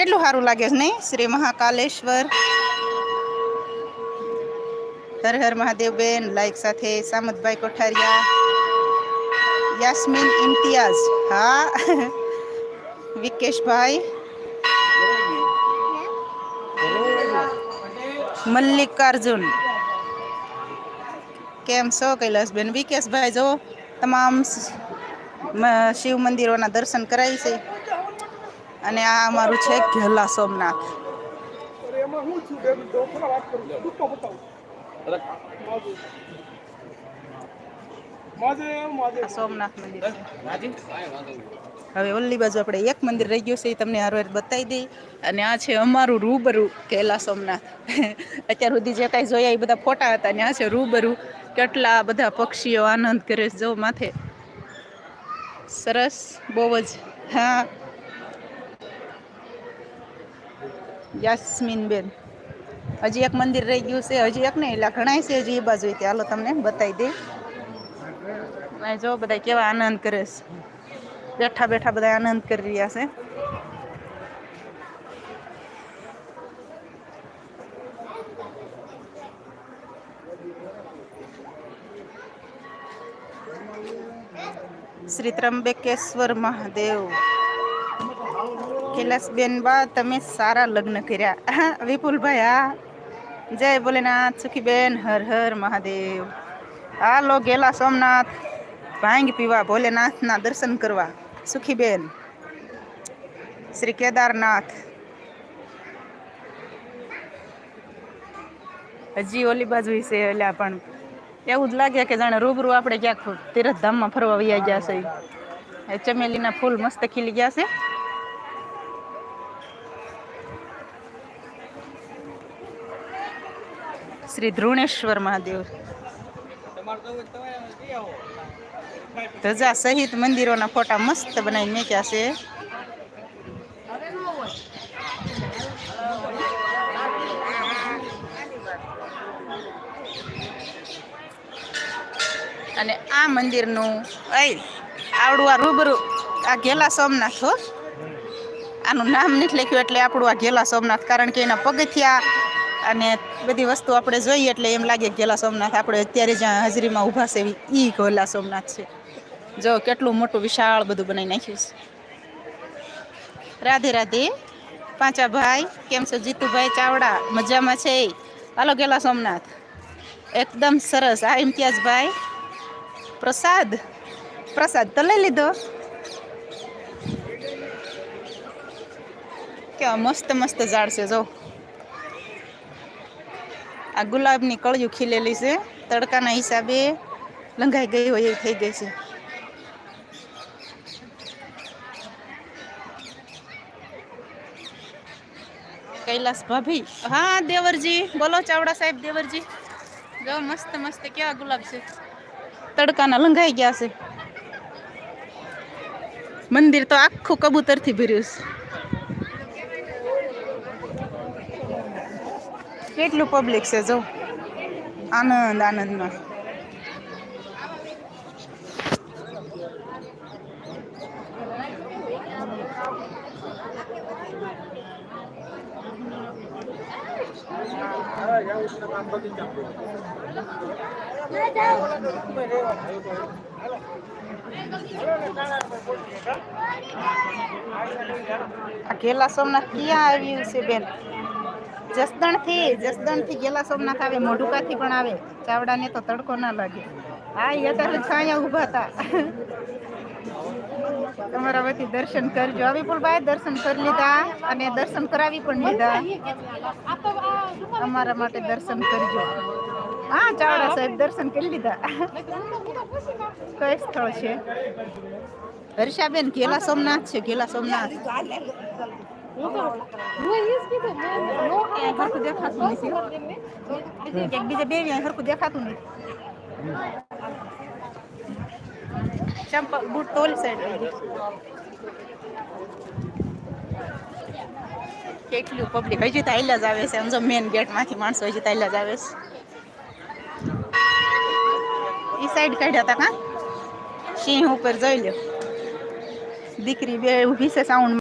કેટલું સારું લાગે છે નહીં? શ્રી મહાકાલેશ્વર. હર હર મહાદેવ બેન લાઈક સાથે સામતભાઈ કોઠારિયા. યાસ્મીન ઇમ્તિયાઝ. હા. વિકેશભાઈ. મલ્લિકાર્જુન. કેમ છો કૈલાસબેન? વિકેશભાઈ, જો તમામ શિવ મંદિરોના દર્શન કરાવી છે. અને આ અમારું છે ઘેલા સોમનાથ. સોમનાથ મંદિર હવે ઓલી બાજુ આપણે એક મંદિર રહી ગયું છે, એ તમને હારવાર બતાવી દઈ. અને આ છે અમારું રૂબરૂ કેલા સોમનાથ. અત્યાર સુધી જે કાંઈ જોયા એ બધા ફોટા હતા, ને આ છે રૂબરૂ કેટલા બધા પક્ષીઓ આનંદ કરે જો માથે. સરસ, બહુ જ, હા. યાસ્મીન બેન. હજી એક મંદિર રહી ગયું છે, હજી એક નહીં, એટલે ઘણાય છે હજી એ બાજુ હાલો તમને બતાવી દે. જો બધા કેવા આનંદ કરે છે. બેઠા બેઠા બધા આનંદ કરી રહ્યા છે. શ્રી ત્રંબકેશ્વર મહાદેવ. કૈલાસબેન બા, તમે સારા લગ્ન કર્યા. વિપુલભાઈ, હા. જય ભોલેનાથ, સુખીબેન, હર હર મહાદેવ. હાલો, ગેલા સોમનાથ. ભાંગ પીવા ભોલેનાથના દર્શન કરવા. સુખીબેન. શ્રી કેદારનાથ. હજી ઓલી બાજુ છે એટલે પણ એવું જ લાગે કે જાણે રૂબરૂ આપણે ક્યાંક તીરથધામમાં ફરવા વૈયા ગયા છે. ચમેલીના ફૂલ મસ્ત ખીલી ગયા છે. શ્રી ધ્રુણેશ્વર મહાદેવ. ધજા સહિત મંદિરોના ફોટા મસ્ત બનાવી મેક્યા છે. અને આ મંદિરનું અય આવડું આ રૂબરૂ, આ ઘેલા સોમનાથ હો. આનું નામ નથી લખ્યું એટલે આપણું આ ઘેલા સોમનાથ, કારણ કે એના પગથિયા અને બધી વસ્તુ આપણે જોઈએ એટલે એમ લાગે ઘેલા સોમનાથ આપણે અત્યારે જ્યાં હાજરીમાં ઊભા છે એ ઘેલા સોમનાથ છે. જો કેટલું મોટું વિશાળ બધું બનાવી નાખ્યું છે. રાધે રાધે. પાંચા ભાઈ, કેમ છો? જીતુભાઈ ચાવડા, મજામાં છે? હાલો ગેલા સોમનાથ. એકદમ સરસ. આ ઇમ્તિયાઝભાઈ પ્રસાદ. પ્રસાદ તો લઈ લીધો. કેવા મસ્ત મસ્ત ઝાડ છે, જો. આ ગુલાબની કળિયું ખીલેલી છે. તડકાના હિસાબે લંઘાઈ ગઈ હોય એવી થઈ ગઈ છે. કૈલાસ ભાભી? હા દેવરજી. બોલો ચાવડા સાહેબ દેવરજી. જો મસ્ત મસ્ત કેવા ગુલાબ છે. તડકાના લંઘાઈ ગયા છે. મંદિર તો આખું કબૂતરથી ભર્યું છે. કેટલું પબ્લિક છે જો? આનંદ આનંદમાં આ ઘેલા સોમનાથ ક્યાં આવ્યું છે બેન? જસદણથી જસદણથી ગેલા સોમનાથ આવે, મોઢુકાથી પણ આવે. ચાવડાને તો તડકો ના લાગે. હા એ અત્યારે છાયા ઊભા હતા. તમારા વતી દર્શન કરજો. આવી અવિપુલભાઈ દર્શન કરી લીધા અને દર્શન કરાવી પણ લીધા. અમારા માટે દર્શન કરજો. હા, ચાવડા સાહેબ દર્શન કરી લીધા. કઈ સ્થળ છે? હર્ષાબેન ઘેલા સોમનાથ છે ઘેલા સોમનાથ. હરખું દેખાતું નથી બીજે બે હરખું દેખાતું નથી ચંપલ બૂટ તો ઓલી સાઈડ કેટલું પબ્લિક હજી તો આઈલા જ આવે છે સમજો મેન ગેટમાંથી માણસો હજી તો આઈલા જ આવે છે એ સાઈડ કાઢ્યા હતા કાં સિંહ ઉપર જોઈ લો દીકરી બે ઊભી છે સાઉન્ડ